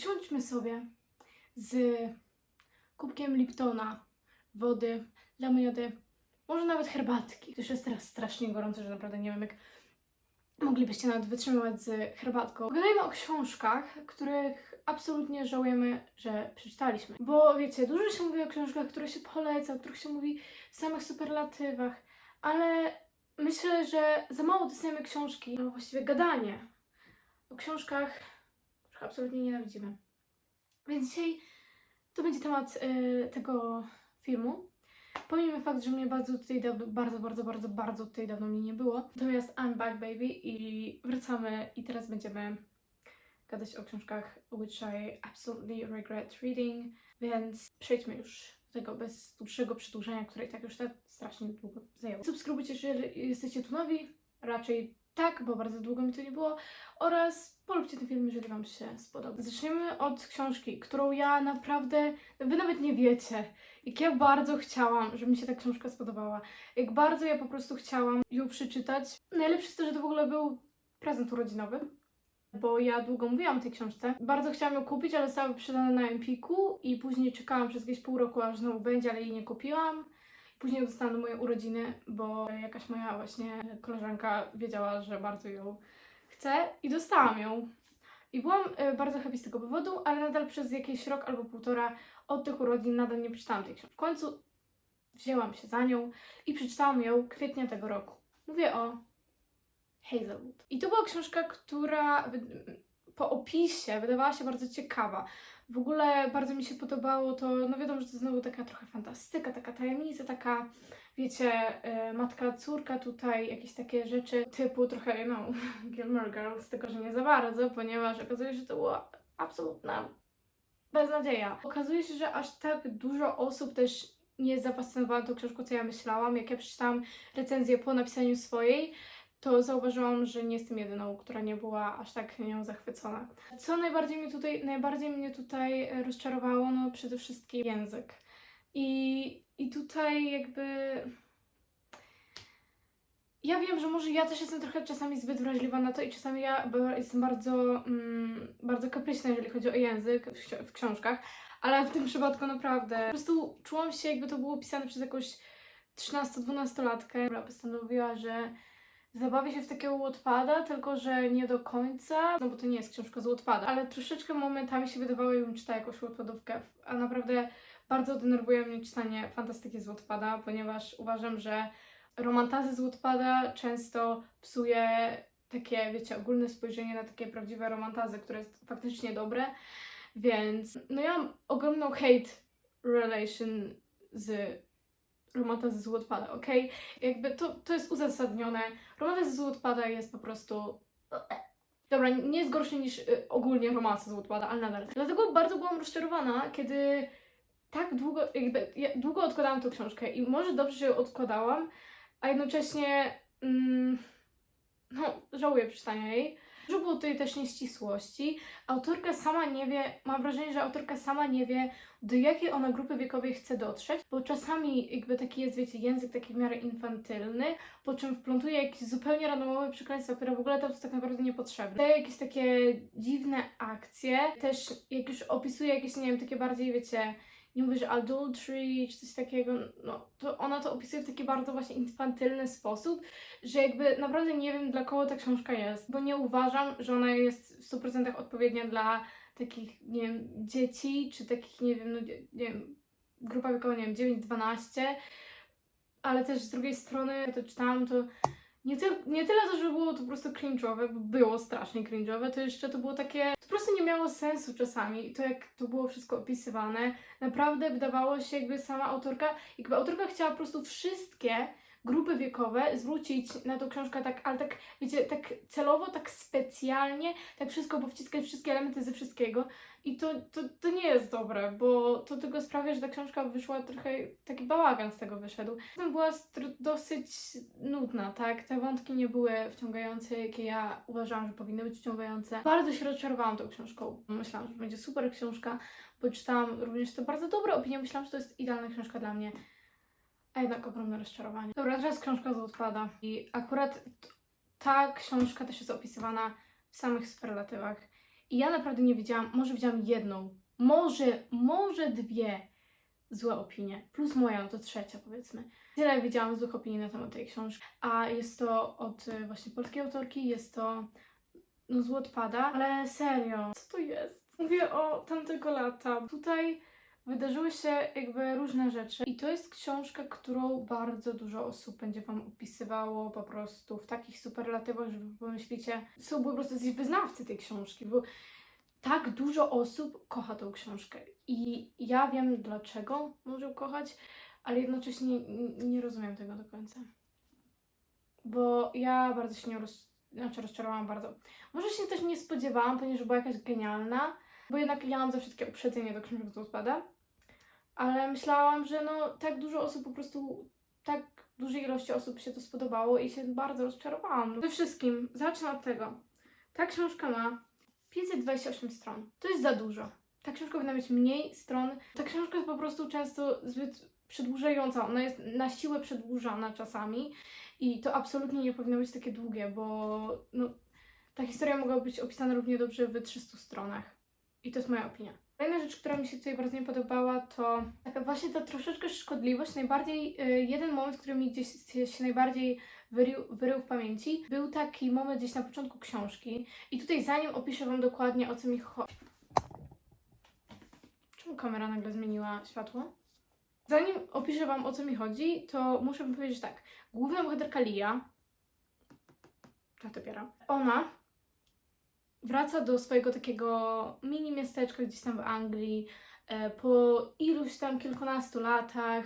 usiądźmy sobie z kubkiem Liptona, wody, lemoniady, może nawet herbatki. To już jest teraz strasznie gorąco, że naprawdę nie wiem, jak moglibyście nawet wytrzymywać z herbatką. Pogadajmy o książkach, których absolutnie żałujemy, że przeczytaliśmy. Bo wiecie, dużo się mówi o książkach, które się poleca, o których się mówi w samych superlatywach, ale myślę, że za mało dostajemy książki, no właściwie gadanie o książkach, absolutnie nienawidzimy. Więc dzisiaj to będzie temat y, tego filmu. Pomijmy fakt, że mnie bardzo tutaj dawno, bardzo, bardzo, bardzo, bardzo tutaj dawno mnie nie było. Natomiast I'm back baby i wracamy i teraz będziemy gadać o książkach which I absolutely regret reading, więc przejdźmy już do tego bez dłuższego przedłużenia, które i tak już tak strasznie długo zajęło. Subskrybujcie, jeżeli jesteście tu nowi, raczej tak, bo bardzo długo mi to nie było, oraz polubcie ten film, jeżeli Wam się spodoba. Zaczniemy od książki, którą ja naprawdę, Wy nawet nie wiecie, jak ja bardzo chciałam, żeby mi się ta książka spodobała. Jak bardzo ja po prostu chciałam ją przeczytać. Najlepsze jest to, że to w ogóle był prezent urodzinowy, bo ja długo mówiłam o tej książce. Bardzo chciałam ją kupić, ale została wyprzedana na Empiku i później czekałam przez jakieś pół roku, aż znowu będzie, ale jej nie kupiłam. Później dostałam moje urodziny, bo jakaś moja właśnie koleżanka wiedziała, że bardzo ją chcę i dostałam ją. I byłam e, bardzo happy z tego powodu, ale nadal przez jakiś rok albo półtora od tych urodzin nadal nie przeczytałam tej książki. W końcu wzięłam się za nią i przeczytałam ją kwietnia tego roku. Mówię o Hazelwood. I to była książka, która po opisie wydawała się bardzo ciekawa. W ogóle bardzo mi się podobało to, no wiadomo, że to znowu taka trochę fantastyka, taka tajemnica, taka, wiecie, e, matka, córka tutaj, jakieś takie rzeczy typu trochę, no, Gilmore Girls, tylko że nie za bardzo, ponieważ okazuje się, że to była absolutna beznadzieja. Okazuje się, że aż tak dużo osób też nie zafascynowało tą książką, co ja myślałam. Jak ja przeczytałam recenzję po napisaniu swojej, to zauważyłam, że nie jestem jedyną, która nie była aż tak nią zachwycona. Co najbardziej mnie tutaj, najbardziej mnie tutaj e, rozczarowało, no przede wszystkim język. I, i tutaj jakby... Ja wiem, że może ja też jestem trochę czasami zbyt wrażliwa na to i czasami ja jestem bardzo, mm, bardzo kapryśna, jeżeli chodzi o język w, w książkach, ale w tym przypadku naprawdę po prostu czułam się, jakby to było pisane przez jakąś 13-12-latkę, która postanowiła, że zabawi się w takiego Wattpada, tylko że nie do końca, no bo to nie jest książka z Wattpada, ale troszeczkę momentami się wydawało, jakbym czytała jakąś Wattpadówkę, a naprawdę bardzo denerwuje mnie czytanie fantastyki z Wattpada, ponieważ uważam, że romantazy z Wattpada często psuje takie, wiecie, ogólne spojrzenie na takie prawdziwe romantazy, które jest faktycznie dobre, więc no ja mam ogromną hate relation z romantazy z Wattpada, okej? Jakby to, to jest uzasadnione. Romantyzm Wattpada jest po prostu... Dobra, nie jest gorszy niż y, ogólnie romanse z Wattpada, ale nadal. Dlatego bardzo byłam rozczarowana, kiedy tak długo, jakby, ja długo odkładałam tę książkę i może dobrze, że ją odkładałam, a jednocześnie mm, no, żałuję przeczytania jej. Dużo było tutaj też nieścisłości. Autorka sama nie wie, mam wrażenie, że autorka sama nie wie, do jakiej ona grupy wiekowej chce dotrzeć, bo czasami jakby taki jest, wiecie, język taki w miarę infantylny, po czym wplątuje jakieś zupełnie randomowe przekleństwa, które w ogóle tam są tak naprawdę niepotrzebne. Daje jakieś takie dziwne akcje, też jak już opisuje jakieś, nie wiem, takie bardziej, wiecie, nie mówię, że adultery czy coś takiego, no to ona to opisuje w taki bardzo właśnie infantylny sposób, że jakby naprawdę nie wiem dla kogo ta książka jest, bo nie uważam, że ona jest w 100% odpowiednia dla takich, nie wiem, dzieci, czy takich, nie wiem, no nie wiem, grupa wiekowa, nie wiem, 9-12, ale też z drugiej strony, jak to czytałam, to nie, tyl, nie tyle to, że było to po prostu cringe'owe, bo było strasznie cringe'owe, to jeszcze to było takie, to po prostu nie miało sensu czasami, to jak to było wszystko opisywane, naprawdę wydawało się jakby sama autorka, jakby autorka chciała po prostu wszystkie grupy wiekowe zwrócić na tą książkę tak, ale tak, wiecie, tak celowo, tak specjalnie, tak wszystko powciskać, wszystkie elementy ze wszystkiego i to, to, to nie jest dobre, bo to tylko sprawia, że ta książka wyszła trochę, taki bałagan z tego wyszedł. Potem była dosyć nudna, tak, te wątki nie były wciągające, jakie ja uważałam, że powinny być wciągające. Bardzo się rozczarowałam tą książką. Myślałam, że będzie super książka, bo czytałam również te bardzo dobre opinie, myślałam, że to jest idealna książka dla mnie. A jednak ogromne rozczarowanie. Dobra, teraz książka z odpada. I akurat ta książka też jest opisywana w samych superlatywach. I ja naprawdę nie widziałam, może widziałam jedną, może, może dwie złe opinie, plus moja, no to trzecia powiedzmy. Tyle widziałam złych opinii na temat tej książki, a jest to od y, właśnie polskiej autorki, jest to no z Wattpada, ale serio, co to jest? Mówię o tamtego lata. Tutaj wydarzyły się jakby różne rzeczy i to jest książka, którą bardzo dużo osób będzie Wam opisywało po prostu w takich superlatywach, że Wy pomyślicie, są po prostu jacyś wyznawcy tej książki, bo tak dużo osób kocha tą książkę i ja wiem dlaczego może kochać, ale jednocześnie nie rozumiem tego do końca. Bo ja bardzo się nie roz... znaczy rozczarowałam bardzo. Może się też nie spodziewałam, ponieważ była jakaś genialna, bo jednak ja mam zawsze takie uprzedzenie do książek z odpada. Ale myślałam, że no tak dużo osób po prostu, tak dużej ilości osób się to spodobało i się bardzo rozczarowałam. Przede wszystkim, zacznę od tego. Ta książka ma 528 stron. To jest za dużo. Ta książka powinna mieć mniej stron. Ta książka jest po prostu często zbyt przedłużająca. Ona jest na siłę przedłużana czasami i to absolutnie nie powinno być takie długie, bo no, ta historia mogła być opisana równie dobrze w 300 stronach. I to jest moja opinia. Kolejna rzecz, która mi się tutaj bardzo nie podobała, to taka właśnie ta troszeczkę szkodliwość. Najbardziej, y, jeden moment, który mi gdzieś się, najbardziej wyrył, wyrył w pamięci, był taki moment gdzieś na początku książki. I tutaj zanim opiszę Wam dokładnie o co mi chodzi. Czemu kamera nagle zmieniła światło? Zanim opiszę Wam o co mi chodzi, to muszę Wam powiedzieć tak. Główna bohaterka Lia, ta dopiero, ona wraca do swojego takiego mini miasteczka gdzieś tam w Anglii e, po iluś tam kilkunastu latach.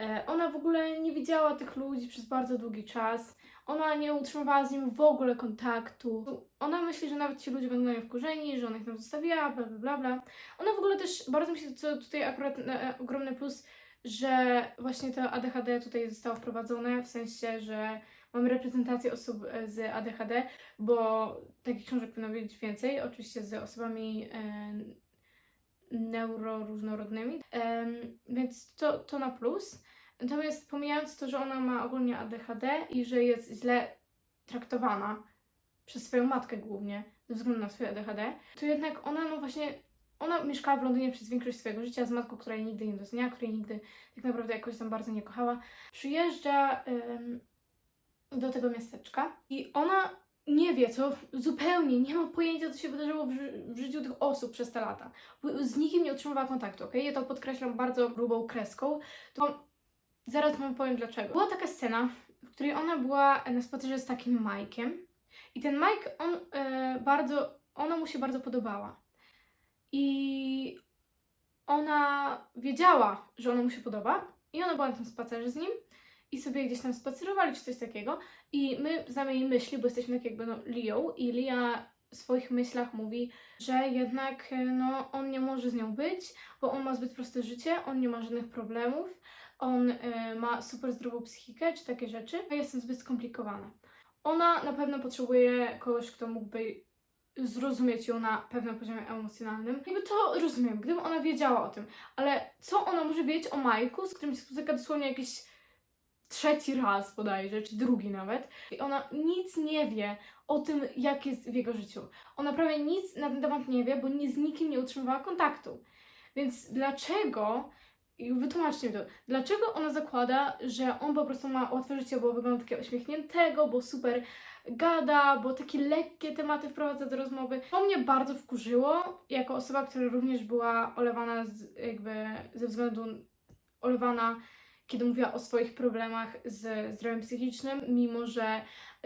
E, ona w ogóle nie widziała tych ludzi przez bardzo długi czas. Ona nie utrzymywała z nim w ogóle kontaktu. Ona myśli, że nawet ci ludzie będą na nią wkurzeni, że ona ich tam zostawiła, bla bla bla. bla. Ona w ogóle też, bardzo mi się co tutaj akurat e, ogromny plus, że właśnie to ADHD tutaj zostało wprowadzone, w sensie, że mamy reprezentację osób e, z ADHD, bo takich książek powinno być więcej, oczywiście z osobami e, neuroróżnorodnymi, więc to, to na plus. Natomiast pomijając to, że ona ma ogólnie ADHD i że jest źle traktowana przez swoją matkę głównie, ze względu na swoje ADHD, to jednak ona no właśnie, ona mieszkała w Londynie przez większość swojego życia z matką, która jej nigdy nie doceniała, której nigdy tak naprawdę jakoś tam bardzo nie kochała. Przyjeżdża do tego miasteczka i ona nie wie, co zupełnie nie ma pojęcia, co się wydarzyło w, ży- w życiu tych osób przez te lata. Z nikim nie utrzymywała kontaktu, ok? Ja to podkreślam bardzo grubą kreską. To zaraz wam powiem dlaczego. Była taka scena, w której ona była na spacerze z takim Mike'iem i ten Mike, on e, bardzo, ona mu się bardzo podobała. I ona wiedziała, że ona mu się podoba i ona była na tym spacerze z nim i sobie gdzieś tam spacerowali czy coś takiego i my znamy jej myśli, bo jesteśmy tak jakby no Lią i Lia w swoich myślach mówi, że jednak e, no on nie może z nią być, bo on ma zbyt proste życie, on nie ma żadnych problemów, on e, ma super zdrową psychikę czy takie rzeczy, a jestem zbyt skomplikowana. Ona na pewno potrzebuje kogoś, kto mógłby zrozumieć ją na pewnym poziomie emocjonalnym. Jakby to rozumiem, gdyby ona wiedziała o tym, ale co ona może wiedzieć o Majku, z którym się spotyka dosłownie jakiś trzeci raz bodajże, czy drugi nawet. I ona nic nie wie o tym, jak jest w jego życiu. Ona prawie nic na ten temat nie wie, bo nie z nikim nie utrzymywała kontaktu. Więc dlaczego, i wytłumaczcie mi to, dlaczego ona zakłada, że on po prostu ma łatwe życie, bo wygląda takiego uśmiechniętego, bo super gada, bo takie lekkie tematy wprowadza do rozmowy. To mnie bardzo wkurzyło, jako osoba, która również była olewana z, jakby ze względu olewana kiedy mówiła o swoich problemach z zdrowiem psychicznym, mimo że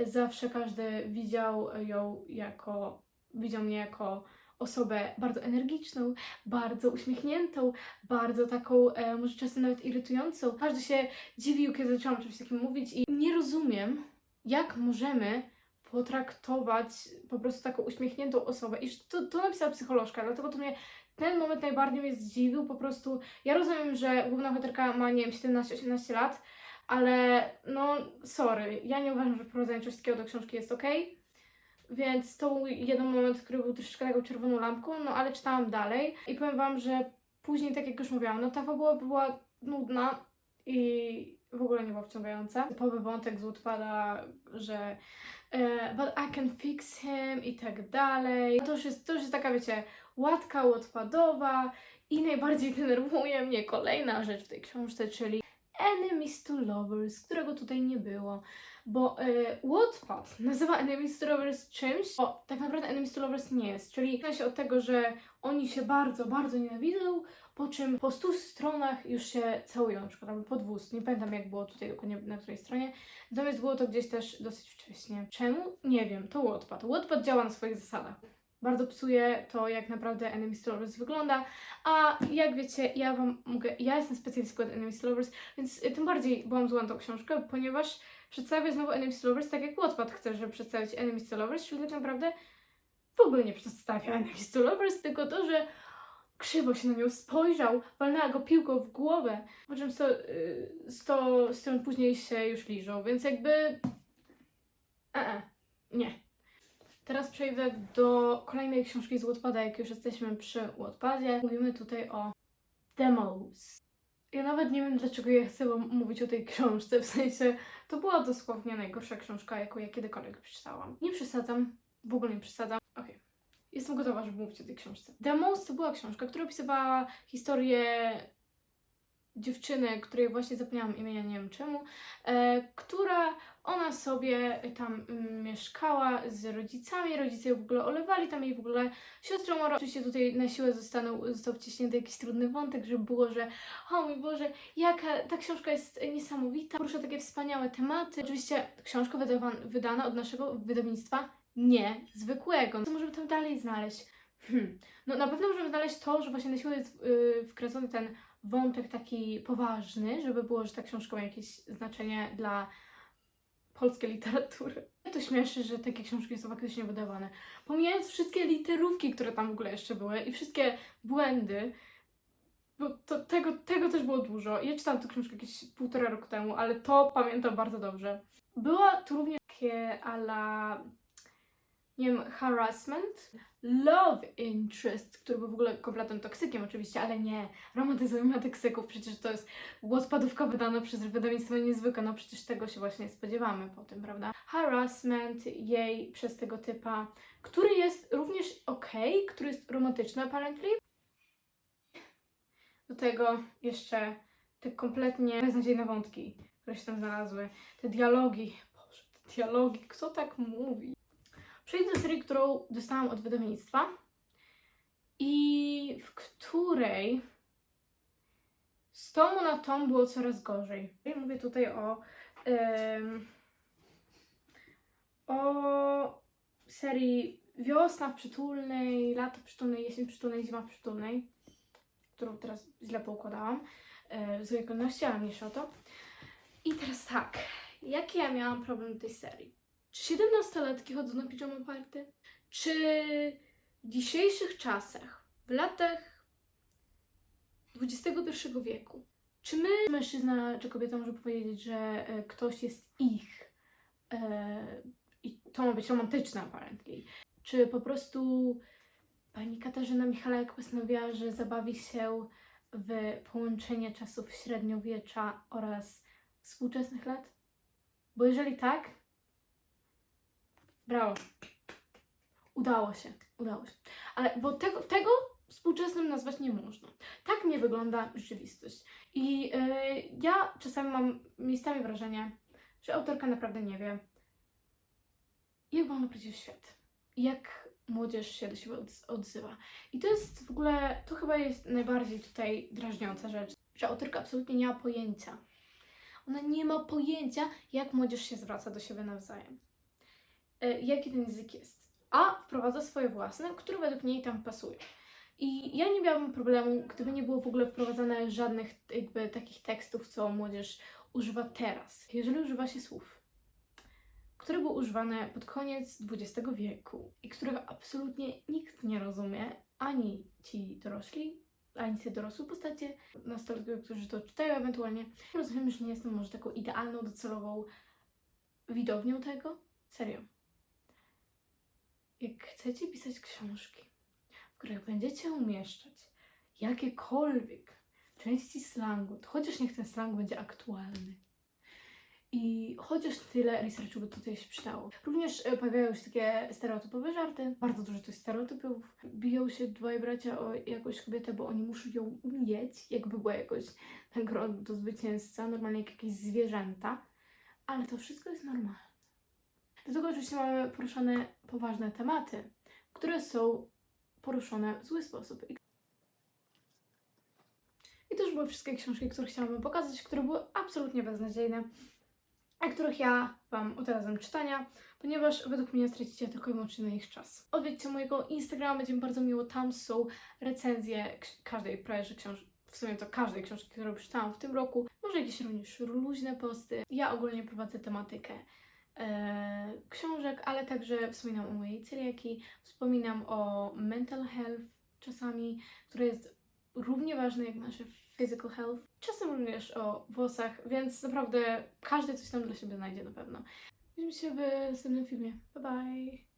zawsze każdy widział ją jako, widział mnie jako osobę bardzo energiczną, bardzo uśmiechniętą, bardzo taką, e, może czasem nawet irytującą. Każdy się dziwił, kiedy zaczęłam czymś takim mówić i nie rozumiem, jak możemy potraktować po prostu taką uśmiechniętą osobę. I to, to napisała psycholożka, dlatego to mnie ten moment najbardziej mnie zdziwił. Po prostu ja rozumiem, że główna bohaterka ma, nie wiem, 17-18 lat, ale no, sorry, ja nie uważam, że wprowadzenie czegoś takiego do książki jest ok. Więc to był jeden moment, który był troszeczkę taką czerwoną lampką, no ale czytałam dalej i powiem Wam, że później, tak jak już mówiłam, no ta fabuła była nudna i w ogóle nie było wciągające. Typowy wątek z Woodpada, że e, but I can fix him i tak dalej. To już jest, to już jest taka, wiecie, łatka Woodpadowa i najbardziej denerwuje mnie kolejna rzecz w tej książce, czyli Enemies to Lovers, którego tutaj nie było. Bo e, Wattpad nazywa Enemies to Lovers czymś, o tak naprawdę Enemies to Lovers nie jest. Czyli zaczyna się od tego, że oni się bardzo, bardzo nienawidzą, po czym po 100 stronach już się całują, na przykład, po 200. Nie pamiętam jak było tutaj dokładnie na której stronie. Natomiast było to gdzieś też dosyć wcześnie. Czemu? Nie wiem, to Wattpad. Wattpad działa na swoich zasadach. Bardzo psuje to, jak naprawdę Enemies to Lovers wygląda. A jak wiecie, ja wam mogę, ja jestem specjalistką od Enemies to Lovers, więc y, tym bardziej byłam zła na tą książkę, ponieważ przedstawia znowu Enemies to Lovers tak jak Wattpad chce, żeby przedstawić Enemies to Lovers, czyli tak naprawdę w ogóle nie przedstawia Enemies to Lovers, tylko to, że krzywo się na nią spojrzał, walnęła go piłką w głowę, po czym 100, y, 100 stron później się już liżą, więc jakby... E, e, nie. Teraz przejdę do kolejnej książki z Wattpada, jak już jesteśmy przy Wattpadzie. Mówimy tutaj o Demos. Ja nawet nie wiem, dlaczego ja chcę mówić o tej książce, w sensie to była dosłownie najgorsza książka, jaką ja kiedykolwiek przeczytałam. Nie przesadzam, w ogóle nie przesadzam. Okej. Jestem gotowa, żeby mówić o tej książce. Demos to była książka, która opisywała historię dziewczyny, której właśnie zapomniałam imienia, nie wiem czemu, e, która ona sobie tam mm, mieszkała z rodzicami, rodzice ją w ogóle olewali, tam jej w ogóle siostrą Moro. Oczywiście tutaj na siłę zostaną, został wciśnięty jakiś trudny wątek, żeby było, że o mój Boże, jaka ta książka jest niesamowita, porusza takie wspaniałe tematy. Oczywiście książka wydawa- wydana od naszego wydawnictwa nie zwykłego. Co możemy tam dalej znaleźć? Hmm. No na pewno możemy znaleźć to, że właśnie na siłę jest yy, wkręcony ten wątek taki poważny, żeby było, że ta książka ma jakieś znaczenie dla polskiej literatury. To śmieszy, że takie książki są faktycznie wydawane. Pomijając wszystkie literówki, które tam w ogóle jeszcze były i wszystkie błędy, bo to, tego, tego też było dużo. Ja czytałam tę książkę jakieś półtora roku temu, ale to pamiętam bardzo dobrze. Była tu również takie ala, nie wiem, harassment, love interest, który był w ogóle kompletnym toksykiem oczywiście, ale nie, romantyzujemy toksyków, przecież to jest Wattpadówka wydana przez wydawnictwo niezwykłe, no przecież tego się właśnie spodziewamy po tym, prawda? Harassment jej przez tego typa, który jest również okej, który jest romantyczny apparently. Do tego jeszcze te kompletnie beznadziejne wątki, które się tam znalazły, te dialogi, Boże, te dialogi, kto tak mówi? Przejdę do serii, którą dostałam od wydawnictwa i w której z tomu na tom było coraz gorzej. Mówię tutaj o o serii Wiosna w przytulnej, Lato w przytulnej, Jesień w przytulnej, Zima w przytulnej, którą teraz źle poukładałam e, w złej kolejności, ale mniejsza o to. I teraz tak, jaki ja miałam problem tej serii? Czy 17-latki chodzą na pijama party? Czy w dzisiejszych czasach, w latach XXI wieku, czy my, mężczyzna czy kobieta może powiedzieć, że e, ktoś jest ich e, i to ma być romantyczne apparently? Czy po prostu pani Katarzyna Michalek postanowiła, że zabawi się w połączenie czasów średniowiecza oraz współczesnych lat? Bo jeżeli tak, Brawo. Udało się, udało się. Ale bo tego, tego współczesnym nazwać nie można. Tak nie wygląda rzeczywistość. I yy, ja czasami mam miejscami wrażenie, że autorka naprawdę nie wie, jak ma prawdziwy świat. Jak młodzież się do siebie odz- odzywa. I to jest w ogóle, to chyba jest najbardziej tutaj drażniąca rzecz, że autorka absolutnie nie ma pojęcia. Ona nie ma pojęcia, jak młodzież się zwraca do siebie nawzajem jaki ten język jest. A wprowadza swoje własne, które według niej tam pasują. I ja nie miałabym problemu, gdyby nie było w ogóle wprowadzane żadnych jakby takich tekstów, co młodzież używa teraz. Jeżeli używa się słów, które były używane pod koniec XX wieku i których absolutnie nikt nie rozumie, ani ci dorośli, ani te dorosłe postacie, nastolatkowie, którzy to czytają ewentualnie. Rozumiem, że nie jestem może taką idealną, docelową widownią tego. Serio jak chcecie pisać książki, w których będziecie umieszczać jakiekolwiek części slangu, to chociaż niech ten slang będzie aktualny. I chociaż tyle researchu by tutaj się przydało. Również e, pojawiają się takie stereotypowe żarty. Bardzo dużo jest stereotypów. Biją się dwaj bracia o jakąś kobietę, bo oni muszą ją umieć, jakby była jakoś nagrodą do zwycięzca, normalnie jak jakieś zwierzęta. Ale to wszystko jest normalne. Do tego oczywiście mamy poruszane poważne tematy, które są poruszone w zły sposób. I to już były wszystkie książki, które chciałam Wam pokazać, które były absolutnie beznadziejne, a których ja Wam odradzam czytania, ponieważ według mnie stracicie tylko i wyłącznie na ich czas. Odwiedźcie mojego Instagrama, będzie mi bardzo miło, tam są recenzje każdej prawie książki, w sumie to każdej książki, którą przeczytałam w tym roku, może jakieś również luźne posty. Ja ogólnie prowadzę tematykę e, książek, ale także wspominam o mojej celiaki, wspominam o mental health czasami, które jest równie ważne jak nasze physical health. Czasem również o włosach, więc naprawdę każdy coś tam dla siebie znajdzie na pewno. Widzimy się w następnym filmie. Bye bye!